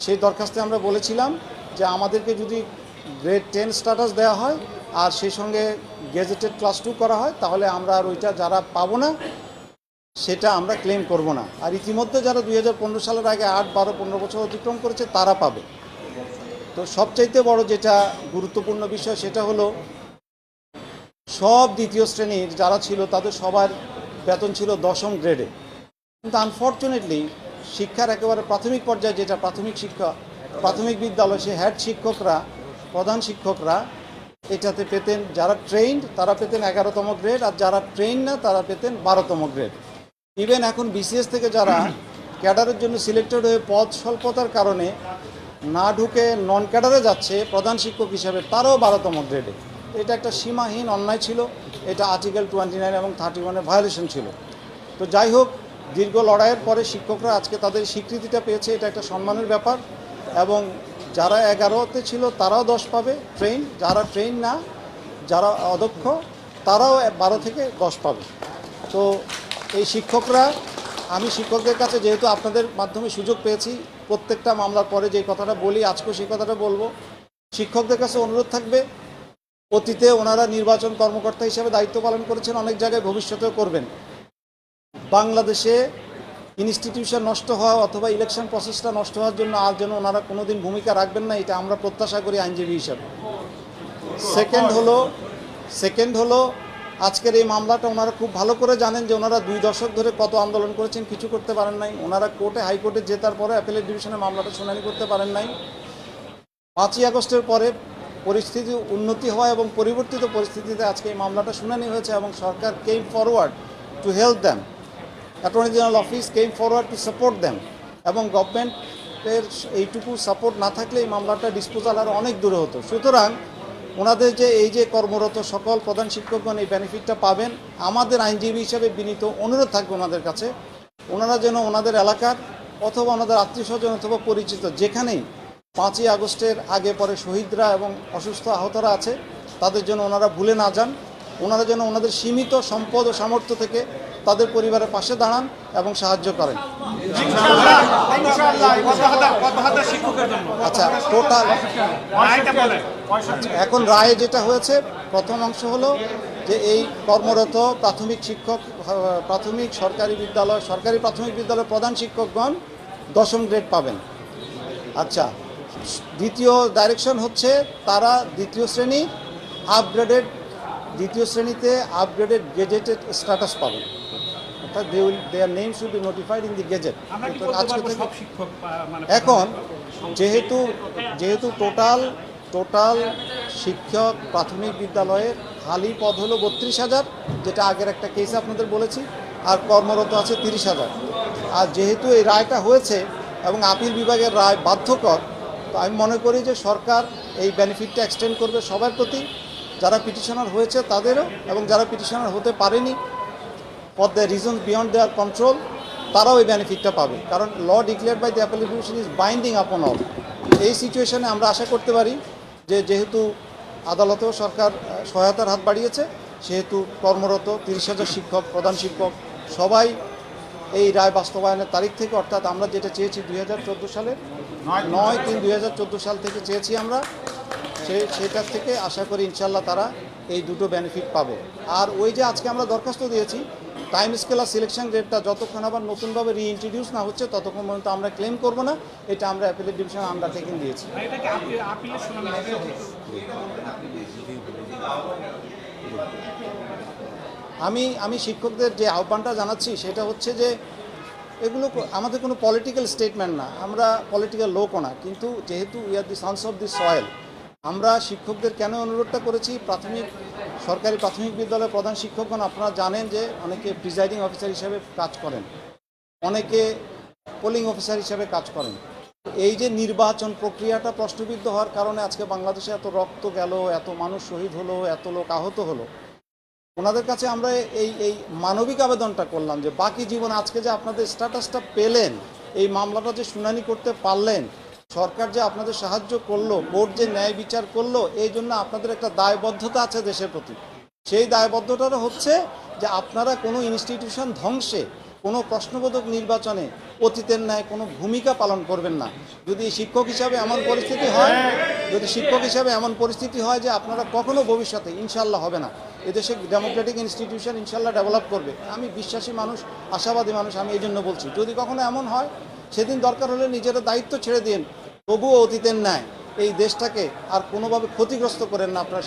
সেই দরখাস্তে আমরা বলেছিলাম যে আমাদেরকে যদি গ্রেড টেন স্ট্যাটাস দেওয়া হয় আর সেই সঙ্গে গেজেটেড ক্লাস টু করা হয়, তাহলে আমরা আর ওইটা যারা পাবো না, সেটা আমরা ক্লেম করব না। আর ইতিমধ্যে যারা দুই হাজার পনেরো সালের আগে আট, বারো, পনেরো বছর অতিক্রম করেছে, তারা পাবে। তো সবচাইতে বড় যেটা গুরুত্বপূর্ণ বিষয়, সেটা হলো সব দ্বিতীয় শ্রেণির যারা ছিল, তাদের সবার বেতন ছিল দশম গ্রেডে। কিন্তু আনফর্চুনেটলি শিক্ষার একেবারে প্রাথমিক পর্যায়ে যেটা প্রাথমিক শিক্ষা প্রাথমিক বিদ্যালয়, সে হেড শিক্ষকরা, প্রধান শিক্ষকরা এটাতে পেতেন। যারা ট্রেন্ড তারা পেতেন এগারোতম গ্রেড আর যারা ট্রেন না, তারা পেতেন বারোতম গ্রেড ইভেন এখন বিসিএস থেকে যারা ক্যাডারের জন্য সিলেক্টেড হয়ে পদ স্বল্পতার কারণে না ঢুকে নন ক্যাডারে যাচ্ছে, প্রধান শিক্ষক হিসাবে তারাও বারোতম গ্রেডে এটা একটা সীমাহীন অন্যায় ছিল। এটা আর্টিকেল টোয়েন্টি নাইন এবং থার্টি ওয়ানের ভায়োলেশন ছিল। তো যাই হোক দীর্ঘ লড়াইয়ের পরে শিক্ষকরা আজকে তাদের স্বীকৃতিটা পেয়েছে, এটা একটা সম্মানের ব্যাপার। এবং যারা এগারোতে ছিল তারাও দশ পাবে ট্রেন যারা ট্রেন না, যারা অদক্ষ তারাও বারো থেকে দশ পাবে। তো এই শিক্ষকরা, আমি শিক্ষকদের কাছে যেহেতু আপনাদের মাধ্যমে সুযোগ পেয়েছি, প্রত্যেকটা মামলার পরে যে কথাটা বলি, আজকেও সেই কথাটা বলব। শিক্ষকদের কাছে অনুরোধ থাকবে, অতীতে ওনারা নির্বাচন কর্মকর্তা হিসেবে দায়িত্ব পালন করেছেন, অনেক জায়গায় ভবিষ্যতেও করবেন। বাংলাদেশে ইনস্টিটিউশন নষ্ট হওয়া অথবা ইলেকশন প্রসেসটা নষ্ট হওয়ার জন্য আর যেন ওনারা কোনোদিন ভূমিকা রাখবেন না, এটা আমরা প্রত্যাশা করি আইনজীবী হিসাবে। সেকেন্ড হলো সেকেন্ড হলো, আজকের এই মামলাটা ওনারা খুব ভালো করে জানেন যে ওনারা দুই দশক ধরে কত আন্দোলন করেছেন, কিছু করতে পারেন নাই। ওনারা কোর্টে, হাইকোর্টে জেতার পরে অ্যাপেলেট ডিভিশনে মামলাটা শুনানি করতে পারেন নাই। পাঁচই আগস্টের পরে পরিস্থিতি উন্নতি হওয়া এবং পরিবর্তিত পরিস্থিতিতে আজকে এই মামলাটা শুনানি হয়েছে এবং সরকার came forward to help them attorney general office came forward to support them এবং গভর্নমেন্টের এইটুকু সাপোর্ট না থাকলে এই মামলাটা ডিসপোজাল আরও অনেক দূরে হতো। সুতরাং ওনাদের যে এই যে কর্মরত সকল প্রধান শিক্ষকগণ এই বেনিফিটটা পাবেন, আমাদের আইনজীবী হিসাবে বিনীত অনুরোধ থাকবে ওনাদের কাছে। ওনারা যেন ওনাদের এলাকার অথবা ওনাদের আত্মীয় স্বজন অথবা পরিচিত যেখানেই পাঁচই আগস্টের আগে পরে শহীদরা এবং অসুস্থ আহতরা আছে, তাদের জন্য ওনারা ভুলে না যান। ওনারা যেন ওনাদের সীমিত সম্পদ ও সামর্থ্য থেকে তাদের পরিবারের পাশে দাঁড়ান এবং সাহায্য করেন। আচ্ছা টোটাল এখন রায়ে যেটা হয়েছে প্রথম অংশ হলো যে এই কর্মরত প্রাথমিক শিক্ষক প্রাথমিক সরকারি বিদ্যালয় সরকারি প্রাথমিক বিদ্যালয়ের প্রধান শিক্ষকগণ দশম গ্রেড পাবেন। আচ্ছা দ্বিতীয় ডাইরেকশন হচ্ছে তারা দ্বিতীয় শ্রেণি আপগ্রেডেড দ্বিতীয় শ্রেণীতে আপগ্রেডেড গেজেটেড স্ট্যাটাস পাবেন। অর্থাৎ they will their name should be notified in the gazette এখন যেহেতু যেহেতু টোটাল টোটাল শিক্ষক প্রাথমিক বিদ্যালয়ের খালি পদ হলো বত্রিশ হাজার যেটা আগের একটা কেস আপনাদের বলেছি আর কর্মরত আছে তিরিশ হাজার। আর যেহেতু এই রায়টা হয়েছে এবং আপিল বিভাগের রায় বাধ্যকর তো আমি মনে করি যে সরকার এই বেনিফিটটা এক্সটেন্ড করবে সবার প্রতি। যারা পিটিশনার হয়েছে তাদেরও এবং যারা পিটিশনার হতে পারেনি for the reasons beyond their control তারাও এই বেনিফিটটা পাবে। কারণ law declare by the appellate division is binding upon all এই সিচুয়েশনে আমরা আশা করতে পারি যে যেহেতু আদালতেও সরকার সহায়তার হাত বাড়িয়েছে, সেহেতু কর্মরত তিরিশ হাজার শিক্ষক, প্রধান শিক্ষক, সবাই এই রায় বাস্তবায়নের তারিখ থেকে, অর্থাৎ আমরা যেটা চেয়েছি দুই সালের, নয় তিন দুই সাল থেকে চেয়েছি আমরা সে সেটার থেকে আশা করি ইনশাল্লাহ তারা এই দুটো বেনিফিট পাবে আর ওই যে আজকে আমরা দরখাস্ত দিয়েছি টাইম স্কেল আর সিলেকশন রেটটা যতক্ষণ আবার নতুনভাবে রিইন্ট্রোডিউস না হচ্ছে ততক্ষণ পর্যন্ত আমরা ক্লেম করব না এটা আমরা অ্যাপিলেট ডিভিশন আন্ডারটেকিং দিয়েছি এটা কি আপিল আপিলের শুনানি হবে? আমি আমি শিক্ষকদের যে আহ্বানটা জানাচ্ছি সেটা হচ্ছে যে এগুলো আমাদের কোনো পলিটিক্যাল স্টেটমেন্ট না আমরা পলিটিক্যাল লোকও না কিন্তু যেহেতু we are the sons of the soil আমরা শিক্ষকদের কেন অনুরোধটা করেছি? প্রাথমিক, সরকারি প্রাথমিক বিদ্যালয়ের প্রধান শিক্ষকগণ, আপনারা জানেন যে অনেকে প্রিজাইডিং অফিসার হিসেবে কাজ করেন। অনেকে পোলিং অফিসার হিসেবে কাজ করেন। এই যে নির্বাচন প্রক্রিয়াটা প্রশ্নবিদ্ধ হওয়ার কারণে আজকে বাংলাদেশে এত রক্ত গেল, এত মানুষ শহীদ হলো, এত লোক আহত হলো। ওনাদের কাছে আমরা এই এই মানবিক আবেদনটা করলাম যে, বাকি জীবন আজকে যে আপনাদের স্ট্যাটাসটা পেলেন, এই মামলাটা যে শুনানি করতে পারলেন সরকার যে আপনাদের সাহায্য করল, কোর্ট যে ন্যায় বিচার করল, এই জন্য আপনাদের একটা দায়বদ্ধতা আছে দেশের প্রতি। সেই দায়বদ্ধতাটা হচ্ছে যে আপনারা কোনো ইনস্টিটিউশন ধ্বংসে, কোনো প্রশ্নবোধক নির্বাচনে অতীতের ন্যায় কোনো ভূমিকা পালন করবেন না। যদি শিক্ষক হিসাবে এমন পরিস্থিতি হয়, যদি শিক্ষক হিসাবে এমন পরিস্থিতি হয় যে আপনারা কখনো ভবিষ্যতে ইনশাল্লাহ হবে না। এদেশে ডেমোক্রেটিক ইনস্টিটিউশন ইনশাল্লাহ ডেভেলপ করবে। আমি বিশ্বাসী মানুষ, আশাবাদী মানুষ, আমি এই জন্য বলছি। যদি কখনো এমন হয়, সেদিন দরকার হলে নিজেরা দায়িত্ব ছেড়ে দিন। তবুও অতীতের ন্যায় এই দেশটাকে আর কোনোভাবে ক্ষতিগ্রস্ত করেন না আপনারা